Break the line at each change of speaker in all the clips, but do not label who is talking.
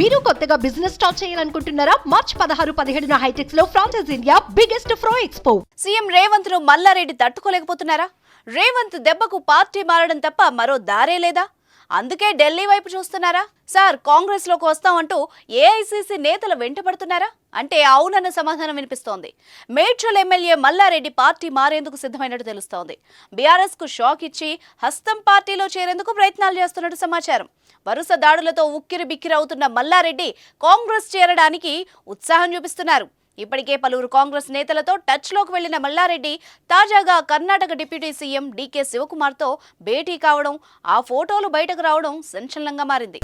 మీరు కొత్తగా business start చేయాలనుకుంటున్నారా? మార్చ్ పదహారు పదిహేడున హైటెక్స్లో franchise India biggest ఫ్రో expo
CM రేవంత్ను మల్లారెడ్డి తట్టుకోలేకపోతున్నారా? రేవంత్ దెబ్బకు పార్టీ మారడం తప్ప మరో దారే లేదా? అందుకే ఢిల్లీ వైపు చూస్తున్నారా? సార్ కాంగ్రెస్లోకి వస్తామంటూ ఏఐసీసీ నేతలు వెంటపడుతున్నారా అంటే అవునన్న సమాధానం వినిపిస్తోంది. మేడ్చల్ ఎమ్మెల్యే మల్లారెడ్డి పార్టీ మారేందుకు సిద్ధమైనట్టు తెలుస్తోంది. బీఆర్ఎస్కు షాక్ ఇచ్చి హస్తం పార్టీలో చేరేందుకు ప్రయత్నాలు చేస్తున్నట్టు సమాచారం. వరుస దాడులతో ఉక్కిరి బిక్కిరి అవుతున్న మల్లారెడ్డి కాంగ్రెస్ చేరడానికి ఉత్సాహం చూపిస్తున్నారు. ఇప్పటికే పలువురు కాంగ్రెస్ నేతలతో టచ్లోకి వెళ్ళిన మల్లారెడ్డి తాజాగా కర్ణాటక డిప్యూటీ సీఎం డీకే శివకుమార్తో భేటీ కావడం ఆ ఫోటోలు బయటకు రావడం సంచలనంగా మారింది.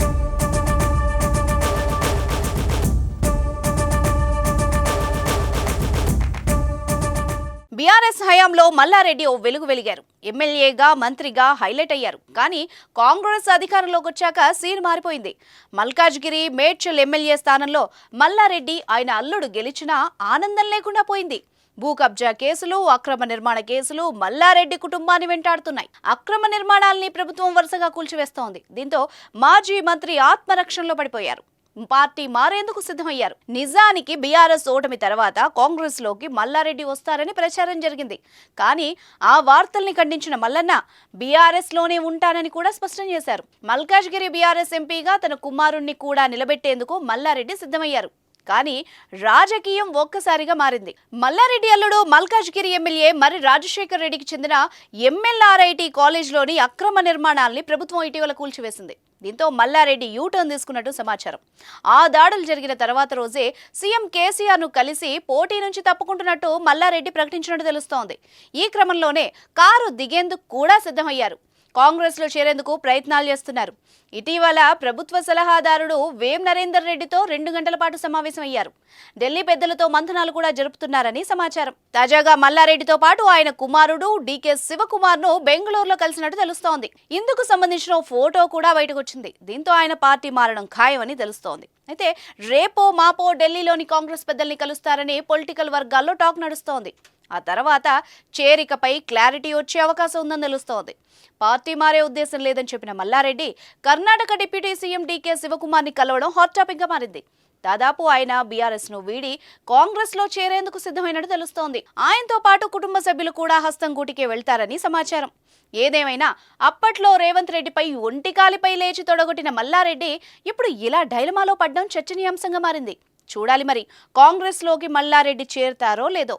బీఆర్ఎస్ హయాంలో మల్లారెడ్డి ఓ వెలుగు వెలిగారు. ఎమ్మెల్యేగా మంత్రిగా హైలైట్ అయ్యారు. కానీ కాంగ్రెస్ అధికారంలోకి వచ్చాక సీన్ మారిపోయింది. మల్కాజ్గిరి మేడ్చల్ ఎమ్మెల్యే స్థానంలో మల్లారెడ్డి ఆయన అల్లుడు గెలిచినా ఆనందం లేకుండా పోయింది. భూ కబ్జా కేసులు అక్రమ నిర్మాణ కేసులు మల్లారెడ్డి కుటుంబాన్ని వెంటాడుతున్నాయి. అక్రమ నిర్మాణాల్ని ప్రభుత్వం వరుసగా కూల్చివేస్తోంది. దీంతో మాజీ మంత్రి ఆత్మరక్షణలో పడిపోయారు. పార్టీ మారేందుకు సిద్ధమయ్యారు. నిజానికి బీఆర్ఎస్ ఓటమి తర్వాత కాంగ్రెస్లోకి మల్లారెడ్డి వస్తారని ప్రచారం జరిగింది. కానీ ఆ వార్తల్ని ఖండించిన మల్లన్న బీఆర్ఎస్లోనే ఉంటానని కూడా స్పష్టం చేశారు. మల్కాజ్గిరి బీఆర్ఎస్ ఎంపీగా తన కుమారుణ్ణి కూడా నిలబెట్టేందుకు మల్లారెడ్డి సిద్ధమయ్యారు. కానీ రాజకీయం ఒక్కసారిగా మారింది. మల్లారెడ్డి అల్లుడు మల్కాజ్గిరి ఎమ్మెల్యే మరి రాజశేఖర్ రెడ్డికి చెందిన ఎంఎల్ఆర్ఐటి కాలేజ్లోని అక్రమ నిర్మాణాల్ని ప్రభుత్వం ఇటీవల కూల్చివేసింది. దీంతో మల్లారెడ్డి యూటర్న్ తీసుకున్నట్టు సమాచారం. ఆ దాడులు జరిగిన తర్వాత రోజే సీఎం కేసీఆర్ను కలిసి పోటీ నుంచి తప్పుకుంటున్నట్టు మల్లారెడ్డి ప్రకటించినట్టు తెలుస్తోంది. ఈ క్రమంలోనే కారు దిగేందుకు కూడా సిద్ధమయ్యారు. కాంగ్రెస్లో చేరేందుకు ప్రయత్నాలు చేస్తున్నారు. ఇటీవల ప్రభుత్వ సలహాదారుడు వేం నరేందర్ రెడ్డితో రెండు గంటల పాటు సమావేశమయ్యారు ఢిల్లీ పెద్దలతో మంథనాలు కూడా జరుపుతున్నారని సమాచారం. తాజాగా మల్లారెడ్డితో పాటు ఆయన కుమారుడు డీకే శివకుమార్ను బెంగళూరులో కలిసినట్టు తెలుస్తోంది. ఇందుకు సంబంధించిన ఫోటో కూడా బయటకొచ్చింది. దీంతో ఆయన పార్టీ మారడం ఖాయమని తెలుస్తోంది. అయితే రేపో మాపో ఢిల్లీలోని కాంగ్రెస్ పెద్దల్ని కలుస్తారని పొలిటికల్ వర్గాల్లో టాక్ నడుస్తోంది. ఆ తర్వాత చేరికపై క్లారిటీ వచ్చే అవకాశం ఉందని తెలుస్తోంది. పార్టీ మారే ఉద్దేశం లేదని చెప్పిన Mallareddy Karnataka deputy CM DK శివకుమార్ని కలవడం హాట్ టాపిక్గా మారింది. దాదాపు ఆయన బీఆర్ఎస్ను వీడి కాంగ్రెస్లో చేరేందుకు సిద్ధమైనట్టు తెలుస్తోంది. ఆయనతో పాటు కుటుంబ సభ్యులు కూడా హస్తం గూటికే వెళ్తారని సమాచారం. ఏదేమైనా అప్పట్లో రేవంత్ రెడ్డిపై ఒంటికాలిపై లేచి తొడగొట్టిన మల్లారెడ్డి ఇప్పుడు ఇలా డైలమాలో పడ్డం చర్చనీయాంశంగా మారింది. చూడాలి మరి కాంగ్రెస్లోకి మల్లారెడ్డి చేరుతారో లేదో.